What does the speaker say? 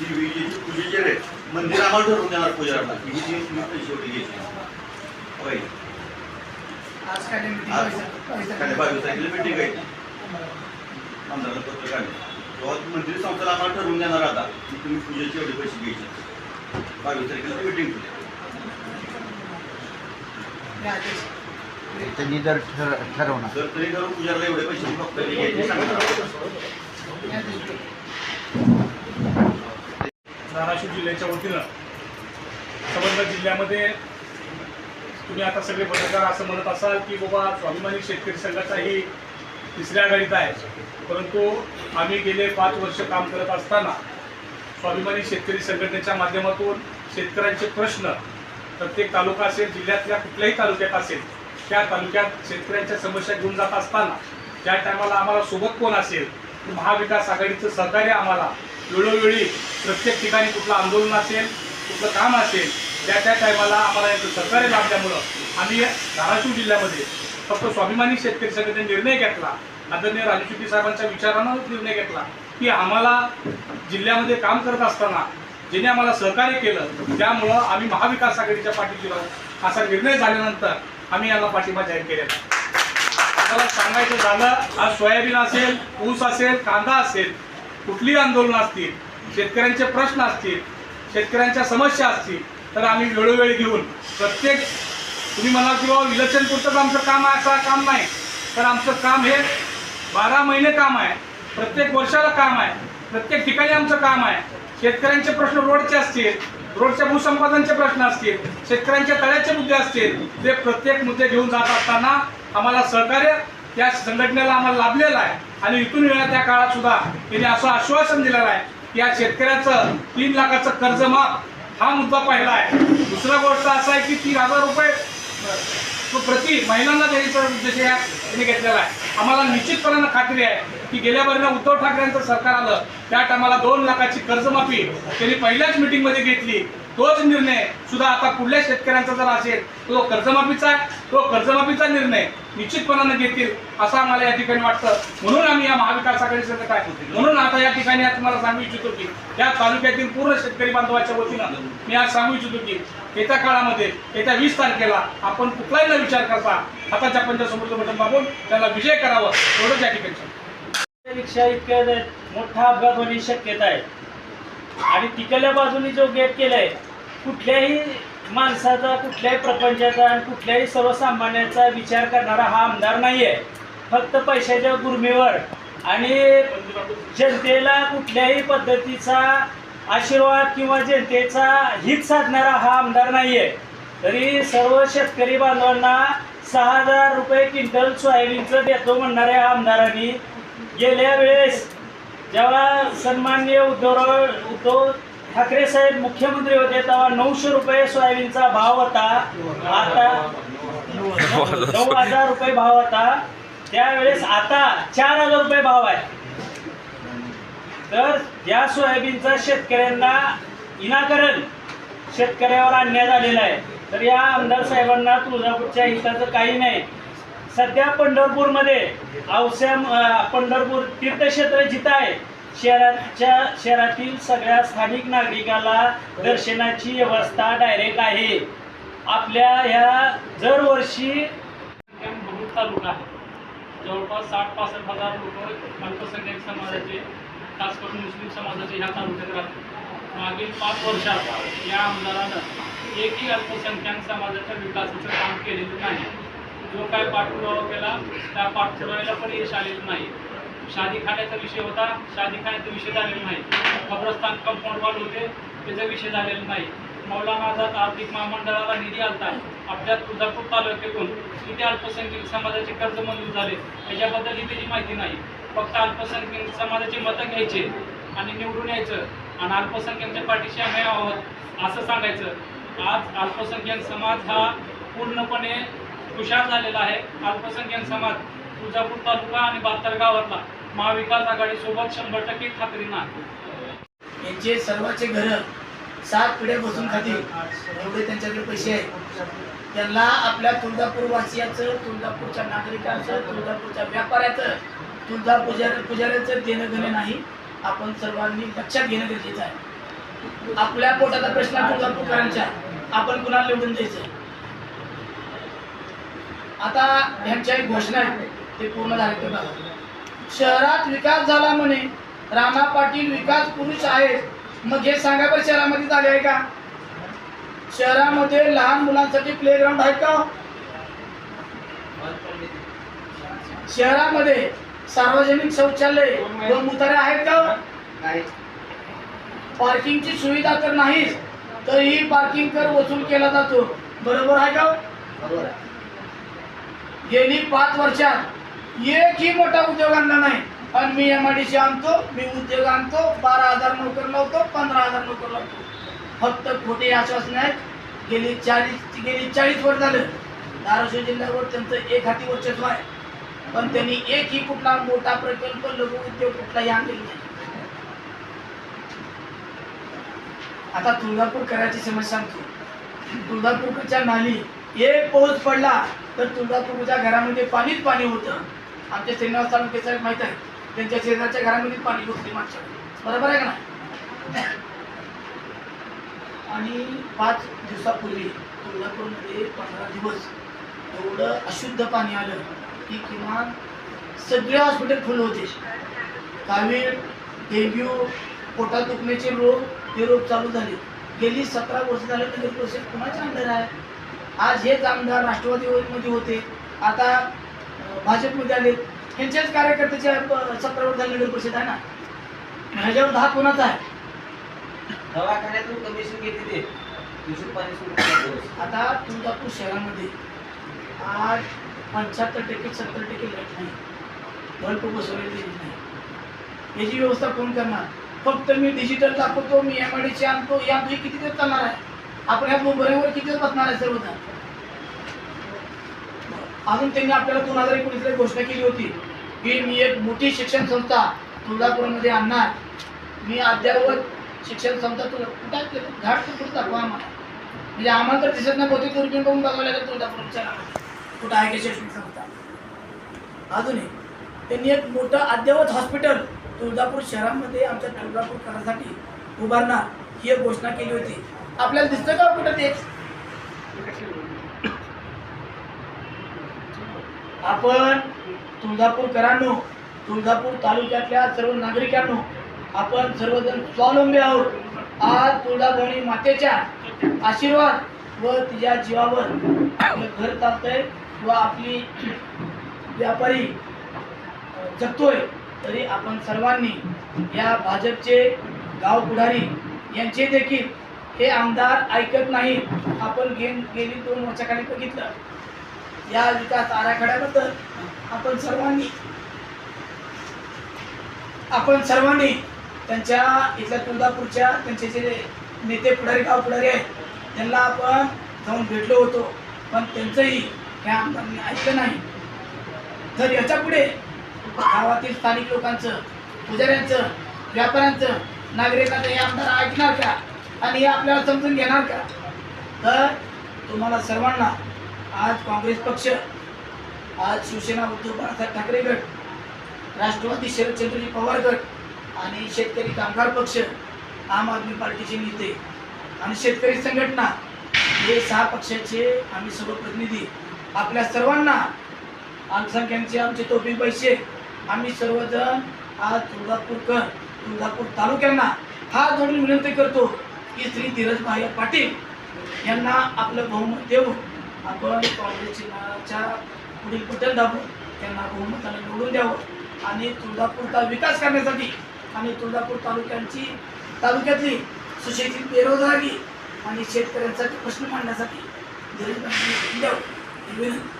जी विजेची पूजेचे रेट मंदिर आम्हाला ठरवून देणार की ही जी तुम्ही पैसे एवढे घ्यायचे होय. आज काय बावीस तारखेला मीटिंग आहे. मंदिराला पत्र काढले. तेव्हा मंदिर संस्थेला आम्हाला ठरवून देणार आता. की तुम्ही पूजेचे एवढे पैसे घ्यायचे. बावीस तारखेला मीटिंग ठेवली. त्यांनी जर ठर ठरवणार. जर तरी करून पूजाला एवढे पैसे फक्त घ्यायचे सांगणार हे आदेश. धाराशिव जिल्ह्याच्या वतीनं संबंधित तुम्ही आता सगळे पत्रकार असं म्हणत असाल की बाबा स्वाभिमानी शेतकरी संघाचा ही तिसऱ्या आघाडीत आहे. परंतु आम्ही गेले पाच वर्ष काम करत असताना स्वाभिमानी शेतकरी संघटनेच्या माध्यमातून शेतकऱ्यांचे प्रश्न प्रत्येक तालुका असेल जिल्ह्यातल्या कुठल्याही तालुक्यात असेल त्या तालुक्यात शेतकऱ्यांच्या समस्या घेऊन जात असताना ज्या टायमाला आम्हाला सोबत कोण असेल महाविकास आघाडीचं सहकार्य आम्हाला वेळोवेळी प्रत्येक ठिकाणी कुठलं आंदोलन असेल कुठलं काम असेल त्या त्या टायमाला आम्हाला याचं सहकार्य लाभल्यामुळं आम्ही धाराशिव जिल्ह्यामध्ये फक्त स्वाभिमानी शेतकरी संघटने निर्णय घेतला. आदरणीय राजू शेट्टी साहेबांच्या विचारानं निर्णय घेतला की आम्हाला जिल्ह्यामध्ये काम करत असताना ज्याने आम्हाला सहकार्य केलं त्यामुळं आम्ही महाविकास आघाडीच्या पाठीशी राहू. असा निर्णय झाल्यानंतर आम्ही याला पाठिंबा जाहीर केलेला आम्हाला मला सांगायचं झालं आज सोयाबीन असेल ऊस असेल कांदा असेल कुठलीही आंदोलनं असतील शेतकऱ्यांचे प्रश्न असतील शेतकऱ्यांच्या समस्या असतील तर आम्ही वेळोवेळी घेऊन प्रत्येक तुम्ही म्हणाल की बाबा इलेक्शन पुरतंच आमचं काम आहे असं काम नाही. तर आमचं काम हे बारा महिने काम आहे प्रत्येक वर्षाला काम आहे प्रत्येक ठिकाणी आमचं काम आहे. शेतकऱ्यांचे प्रश्न रोडचे असतील रोडच्या भूसंपादनचे प्रश्न असतील शेतकऱ्यांच्या तळ्याचे मुद्दे असतील ते प्रत्येक मुद्दे घेऊन जात असताना आम्हाला सहकार्य त्या संघटनेला आम्हाला लाभलेलं आहे. आणि इथून येणाऱ्या त्या काळात सुद्धा त्यांनी असं आश्वासन दिलेलं आहे की या शेतकऱ्याचं तीन लाखाचं कर्ज माफ हा मुद्दा पहिला आहे. दुसरा गोष्ट असा आहे की तीन हजार रुपये तो प्रति महिलांना द्यायचा उद्देश या त्यांनी घेतलेला आहे. आम्हाला निश्चितपणानं खात्री आहे. की गेल्या महिन्या उद्धव ठाकरेंचं सरकार आलं त्या टायमाला दोन लाखाची कर्जमाफी त्यांनी पहिल्याच मिटिंगमध्ये घेतली. तोच निर्णय सुद्धा आता पुढल्या शेतकऱ्यांचा जर असेल तो कर्जमाफीचा आहे तो कर्जमाफीचा निर्णय निश्चितपणानं घेतील असं आम्हाला या ठिकाणी वाटतं. म्हणून आम्ही या महाविकास आघाडी सरकार आहे म्हणून आता या ठिकाणी आज तुम्हाला सांगू इच्छितो की या तालुक्यातील पूर्ण शेतकरी बांधवाच्या वतीनं मी आज सांगू इच्छितो की येत्या काळामध्ये येत्या वीस तारखेला आपण कुठलाही न विचार करता हाताच्या पंचासमोरचं बटन दाबून त्याला विजय करावं एवढंच या ठिकाणी रिक्षा इतक्या मोठा अपघात होण्याची शक्यता आहे. आणि तिकडल्या बाजूने जो गेट केलाय कुठल्याही माणसाचा कुठल्याही प्रपंचाचा आणि कुठल्याही सर्वसामान्याचा विचार करणारा हा आमदार नाही आहे फक्त पैशाच्या गुरमीवर आणि जनतेला कुठल्याही पद्धतीचा आशीर्वाद किंवा जनतेचा हित साधणारा हा आमदार नाही आहे तरी सर्व शेतकरी बांधवांना सहा हजार रुपये क्विंटल सोयाबीनचं देतो म्हणणाऱ्या आमदारांनी गेल्या वेळेस जेव्हा सन्माननीय उद्धवराव उद्धव ठाकरे साहेब मुख्यमंत्री होते तेव्हा नऊशे रुपये सोयाबीनचा भाव होता. आता नऊ हजार रुपये भाव होता. त्यावेळेस आता चार हजार रुपये भाव आहे. तर या सोयाबीनचा शेतकऱ्यांना इनाकरण शेतकऱ्यावर अन्याय झालेला आहे. तर या आमदार साहेबांना तुळजापूरच्या हिताचं काही नाही. सध्या पंढरपूरमध्ये औस्या पंढरपूर तीर्थक्षेत्र जिथं आहे शहराच्या शहरातील सगळ्या स्थानिक नागरिकाला दर्शनाची व्यवस्था डायरेक्ट आहे. आपल्या ह्या दरवर्षी बहुत तालुका आहे. जवळपास साठ पासष्ट हजार लोक अल्पसंख्याक समाजाचे खास करून मुस्लिम समाजाचे ह्या तालुक्यात राहतात. मागील पाच वर्षात या आमदारानं एकही अल्पसंख्याक समाजाच्या विकासाचं काम केलेलं नाही. जो काय पाठपुरावा केला त्या पाठपुराव्याला पण यश आलेलं नाही. शादीखान्याचा विषय होता शादी खाण्याचा विषय झालेला नाही. कब्रस्तान कंपाऊंडवाल होते त्याचा विषय झालेला नाही. मौलाना आझाद आर्थिक महामंडळाला निधी आलता. आपल्या तुळजापूर तालुक्यातून किती अल्पसंख्याक समाजाचे कर्ज मंजूर झाले. त्याच्याबद्दल त्याची माहिती नाही. फक्त अल्पसंख्याक समाजाचे मतं घ्यायचे आणि निवडून यायचं आणि अल्पसंख्याकच्या पाठीशी आम्ही आहोत असं सांगायचं. आज अल्पसंख्याक समाज हा पूर्णपणे हुशार झालेला आहे. अल्पसंख्याक समाज तुळजापूर तालुका आणि बात्तर गावातला महाविकास आघाडीसोबत शंभर टक्के खात्रीनं आहे यांचे सर्वांचे घर सात पिढ्या बसून खातील. एवढे त्यांच्याकडे पैसे आहेत. त्यांना आपल्या तुळजापूर वासियाचं तुळजापूरच्या नागरिकांचं तुळजापूरच्या व्यापाऱ्याचं तुळजा पुजारी पुजाऱ्याचं देणं घेणं नाही. आपण सर्वांनी लक्षात घेणं गरजेचं आहे. आपल्या पोटाचा प्रश्न तुळजापूरकरांच्या. आपण कुणाला निवडून द्यायचं? आता ह्यांच्या एक घोषणा आहे. ते पूर्ण झाले ते बघा. शहरात विकास झाला म्हणे राणा पाटील विकास पुरुष आहेत. मग हे सांगा बरं शहरामध्ये झाले आहे का? शहरामध्ये लहान मुलांसाठी प्ले ग्राउंड आहे का? शहरामध्ये सार्वजनिक शौचालय व मुतारे आहेत का? पार्किंगची सुविधा तर नाहीच तरीही पार्किंग कर वसूल केला जातो. बरोबर आहे का? गेली पाच वर्षात एकही मोठा उद्योग आणला नाही. आणि मी एम आय डी आणतो मी उद्योग आणतो बारा हजार नोकर लावतो पंधरा हजार नोकर लावतो. फक्त खोटे आश्वासन आहेत. गेली चाळीस गेली चाळीस वर्ष झालं. धाराशिव जिल्ह्यावर त्यांचं एक हाती वर्चस्व आहे. पण त्यांनी एकही कुठला मोठा प्रकल्प लघु उद्योग कुठलाही आणलेला नाही. आता तुळजापूर करायची समस्या सांगतो. तुळजापूरच्या नाली एक पाऊस पडला तर तुळजापूरच्या घरामध्ये पाणीच पाणी होतं. आमच्या श्रीनिवास तालुके साहेब माहीत आहे त्यांच्या शेजारच्या घरामध्ये पाणी घुसले मागच्या बरोबर आहे का ना आणि पाच दिवसापूर्वी तुळजापूरमध्ये पंधरा दिवस एवढं अशुद्ध पाणी आलं की किमान सगळे हॉस्पिटल फुल होते. कावीळ डेंग्यू पोटात दुखण्याचे रोग हे रोग चालू झाले. गेली सतरा वर्ष झाले नगर परिषद कुणाच्या अंडर आहे? आज हेच आमदार राष्ट्रवादीमध्ये होते. आता भाजपमध्ये आले. यांच्याच कार्यकर्त्याचे सतरा वर्ष झाले नगर परिषद आहे ना? ह्याच्यावर दहा कोणाचा आहे? दवाखान्यातून कमिशन घेते ते. दूषित पाणी सोडून आता तुळजापूर शहरामध्ये आज पंच्याहत्तर टक्के सत्तर टक्के लाइट नाही. बल्ब बसवलेली नाही. याची व्यवस्था कोण करणार? फक्त मी डिजिटल दाखवतो मी एम आय डी आणतो या आणतो किती दिवस चालणार आहे? आपण ह्या मोबाईलवर किती बसणार आहे सर्वजण अजून त्यांनी आपल्याला दोन हजार एकोणीसला घोषणा केली होती की मी एक मोठी शिक्षण संस्था तुळजापूरमध्ये आणणार. मी अद्यावत शिक्षण संस्था तुला कुठं आहे ते? झाड तर कुठं दाखवा आम्हाला. म्हणजे आम्हाला तर दिसत नाही बहुतेक दुर्बीण बघून बघावं लागेल तुळजापूरच्या कुठं आहे की शैक्षणिक संस्था? अजूनही त्यांनी एक मोठं अद्यावत हॉस्पिटल तुळजापूर शहरामध्ये आमच्या तुळजापूरकरांसाठी उभारणार ही एक घोषणा केली होती. आपल्याला दिसतं का कुठं ते? आपण तुळजापूरकरांनो तुळजापूर तालुक्यातल्या सर्व नागरिकांनो आपण सर्वजण स्वावलंबी आहोत. आज तुळजाभवानी मातेच्या आशीर्वाद व तिच्या जीवावर आपलं घर चालतंय व आपली व्यापारी जगतोय. तरी आपण सर्वांनी या भाजपचे गाव पुढारी यांचे देखील हे आमदार ऐकत नाहीत आपण गेम गेली दोन वर्षाखाली बघितलं. या विकास आराखड्याबद्दल आपण सर्वांनी आपण सर्वांनी त्यांच्या इथल्या तुळजापूरच्या त्यांचे जे नेते पुढारी गाव पुढारी आहेत त्यांना आपण जाऊन भेटलो होतो. पण त्यांचंही हे आमदारांनी ऐकलं नाही. तर याच्यापुढे गावातील स्थानिक लोकांचं पुजाऱ्यांचं व्यापाऱ्यांचं नागरिकांचं हे आमदार ऐकणार का? आणि हे आपल्याला समजून घेणार का? तर तुम्हाला सर्वांना आज काँग्रेस पक्ष आज शिवसेना उद्धव बाळासाहेब ठाकरे गट राष्ट्रवादी शरदचंद्रजी पवार गट आणि शेतकरी कामगार पक्ष आम आदमी पार्टीचे नेते आणि शेतकरी संघटना हे सहा पक्षाचे आम्ही सर्व प्रतिनिधी आपल्या सर्वांना अल्पसंख्याकचे आमचे तोपी पैसे. आम्ही सर्वजण आज तुळजापूरकर तुळजापूर तालुक्यांना हा जोडून विनंती करतो. की श्री धीरजभाई पाटील यांना आपलं बहुमत देऊन आपण काँग्रेस चिन्हाच्या पुढील बटन दाबून त्यांना बहुमताने निवडून द्यावं आणि तुळजापूरचा विकास करण्यासाठी आणि तुळजापूर तालुक्यांची तालुक्यातली सुशिक्षित बेरोजगारी आणि शेतकऱ्यांसाठी प्रश्न मांडण्यासाठी धीरजभाई द्यावं. विनंती